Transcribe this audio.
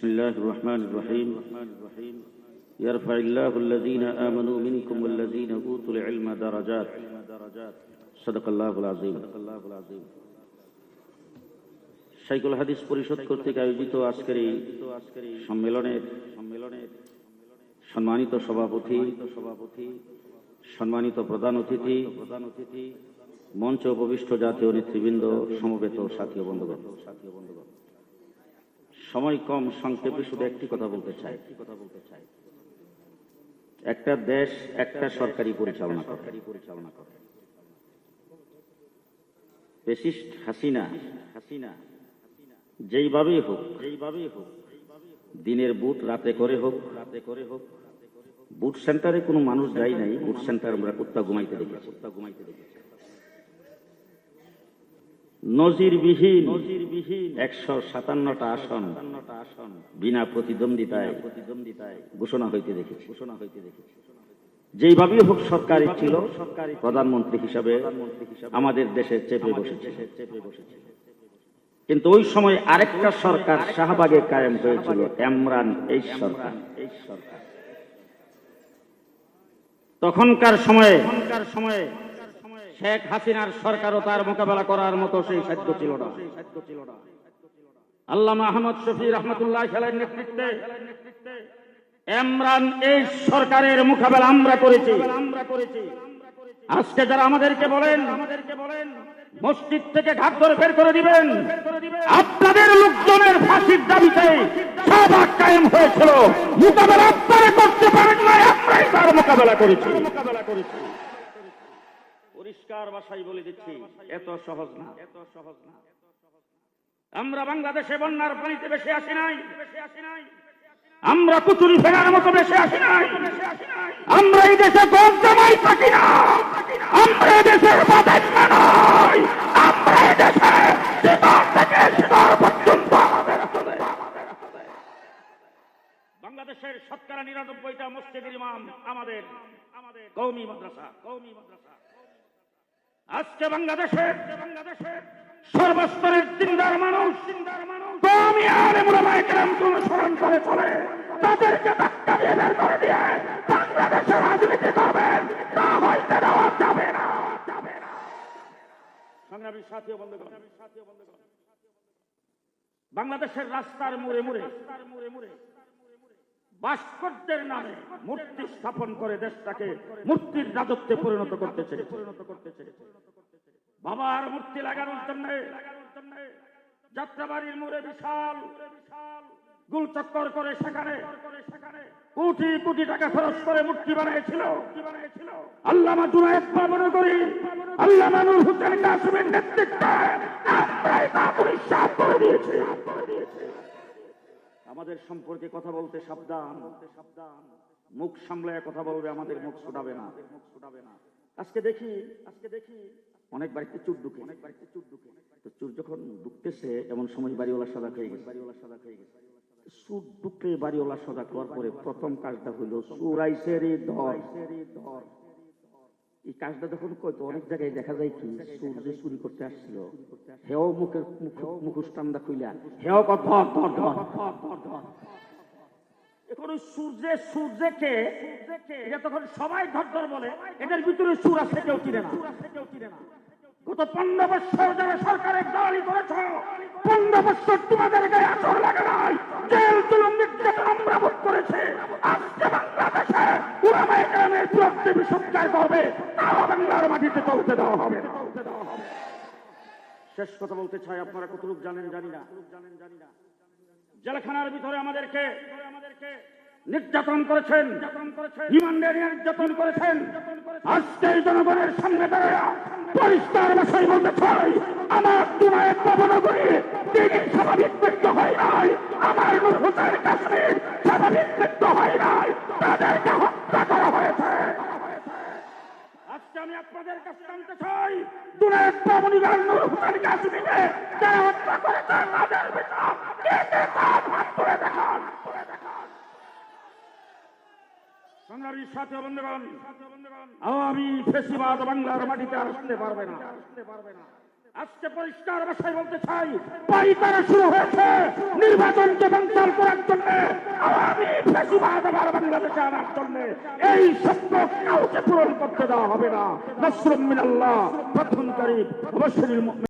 بسم الله الرحمن الرحيم يرفع الله الذين آمنوا منكم والذين أوتوا العلم درجات صدق الله العظيم সাইকুল হাদিস পরিষদ কর্তৃক আয়োজিত আজকের এই সম্মেলনের সম্মেলনের সম্মানিত সভাপতি সভাপতি সম্মানিত প্রধান অতিথি প্রধান অতিথি মঞ্চ উপবিষ্ট জাতীয় নেতৃবৃন্দ সমবেত সাথী ও বন্ধুগণ সাথী ও বন্ধুগণ সময় কম, সংক্ষেপে শুধু একটি কথা বলতে চাই। একটা দেশ একটা সরকারি পরিচালনা করে। পরিচালনা করে পেশিস্ট হাসিনা হাসিনা যেইভাবেই হোক যেইভাবেই হোক দিনের বুট রাতে করে হোক রাতে করে হোক বুট সেন্টারে কোনো মানুষ যায় নাই, বুট সেন্টার আমরা কুত্তা ঘুমাইতে দেখেছি কুত্তা ঘুমাইতে দেখেছি। নজিরবিহীন একশো সাতান্নটা আসন বিনা প্রতিদ্বন্দ্বিতায় ঘোষণা হইতে দেখেছি। ঘোষণা হইতে যেইভাবে হোক সরকারি ছিল প্রধানমন্ত্রী হিসাবে আমাদের দেশে চেপে বসেছে। চেপে বসেছে। কিন্তু ওই সময় আরেকটা সরকার শাহবাগে কায়েম হয়েছিল এমরান এই সরকার। এই সরকার। তখনকার সময়ে তখনকার সময়ে শেখ হাসিনার সরকারও তার মোকাবেলা করার মতো সেই সাধ্য ছিল না। আল্লামা আহমদ শফি রহমতুল্লাহ খেলের নেতৃত্বে এমরান এই সরকারের মোকাবেলা আমরা করেছি। আমরা করেছি আজকে যারা আমাদেরকে বলেন আমাদেরকে বলেন মসজিদ থেকে ঘাট ধরে বের করে দিবেন, আপনাদের লোকজনের ফাঁসির দাবিতে সভা কায়েম হয়েছিল। মোকাবেলা আপনারা করতে পারেন না আমরাই তার মোকাবেলা করেছি মোকাবেলা করেছি। পরিষ্কার ভাষায় বলে দিচ্ছি এত সহজ না। এত সহজ না। আমরা বাংলাদেশে বন্যার পানিতে বেশি আসি নাই। আমরা কুচুরি ফেরার মতো বেশি আসি নাই। আমরা এই দেশে গম জামাই থাকি না। আমরা এই দেশের বাদান্য নয়। আমরা এই দেশে শিকার থেকে শিকার পর্যন্ত বাংলাদেশের শতকরা নিরানব্বইটা মসজিদের ইমাম আমাদের। আমাদের। কৌমি মাদ্রাসা কৌমি মাদ্রাসা। আজকে বাংলাদেশে সর্বস্তরের চিন্তার মানুষ কমি আলে কেরামকে অনুসরণ করে চলে। তাদেরকে ধাক্কা দিয়ে বের করে দিয়ে বাংলাদেশের রাজনীতি করবেন, তা হইতে দেওয়া যাবে না। সংগ্রামী সাথী ও বন্ধুগণ সাথী ও বন্ধুগণ, বাংলাদেশের রাস্তার মোড়ে মোড়ে ভাস্কর্যের নামে মূর্তি স্থাপন করে দেশটাকে মূর্তির রাজত্বে পরিণত করতেছে পরিণত করতেছে বাবার মূর্তি লাগানোর জন্য যাত্রাবাড়ির মোড়ে বিশাল গুল চক্কর করে সেখানে কোটি কোটি টাকা খরচ করে মূর্তি বানিয়েছিল। আল্লামা জুনায়েদ মনে করি, আল্লামা নূর হোসেন কাসিমের নেতৃত্বে করে দিয়েছি। আমাদের সম্পর্কে কথা বলতে সাবধান। সাবধান মুখ সামলায় কথা বলবে, আমাদের মুখ ছুটাবে না। মুখ ছুটাবে না আজকে দেখি আজকে দেখি। অনেক বাড়িতে চুর ঢুকে। অনেক বাড়িতে চুর ঢুকে তো চুর যখন ঢুকতেছে, এমন সময় বাড়িওয়ালা সাদা খেয়ে গেছে বাড়িওয়ালা সাদা হয়ে গেছে। সুর ঢুকলে বাড়িওয়ালা সাদা করার পরে প্রথম কাজটা হইল সুরাইছে রে ধর ধর এই কাজটা যখন করতো, অনেক জায়গায় দেখা যায় কি সুর যে চুরি করতে আসছিল। হেও মুখের মুখ- মুখোশ টান্দা খুইলা। হেও ধর ধর ধর ধর ধর ধর। এখন ওই সূর্যে সূর্যকে এটা তখন সবাই ধর ধর বলে। এটার ভিতরে সুর আছে, কেউ চিনে না। গত পনেরো বছর যারা সরকারের দালালি করেছ। পনেরো বছর তোমাদের গায়ে আসর লাগে নাই। জেল জুলুম নির্যাতন আমরা ভোগ করেছে। বাংলাদেশে উড়ামায় গ্রামের করবে বাংলার মাটিতে চলতে দেওয়া হবে। শেষ কথা বলতে চাই, আপনারা জানি না জানেন জানি না জেলখানার ভিতরে আমাদেরকে নির্যাতন করেছেন, রিমান্ডে নির্যাতন করেছেন আজকে জনগণের সামনে দাঁড়ায় পরিষ্কার ভাষায় বলতে চাই, আমার দুনায় পাবন করি তিনি স্বাভাবিক মৃত্যু হয় নাই, আমার নূর হোসেন কাশ্মীর স্বাভাবিক মৃত্যু হয় নাই তাদেরকে হত্যা করা হয়েছে আজকে আমি কাছে জানতে চাই নূর যারা হত্যা কে কে তার হাত দেখান। সাথে বন্ধুগণ, আওয়ামী ফেসিবাদ বাংলার মাটিতে আসতে পারবে না। আজকে পরিষ্কার ভাষায় বলতে চাই, পাইকারা শুরু হয়েছে নির্বাচনকে বাঞ্চাল করার জন্য। এই স্বপ্ন কাউকে পূরণ করতে দেওয়া হবে না। নসরুম মিনাল্লাহ প্রথম তারিখ অবশ্যই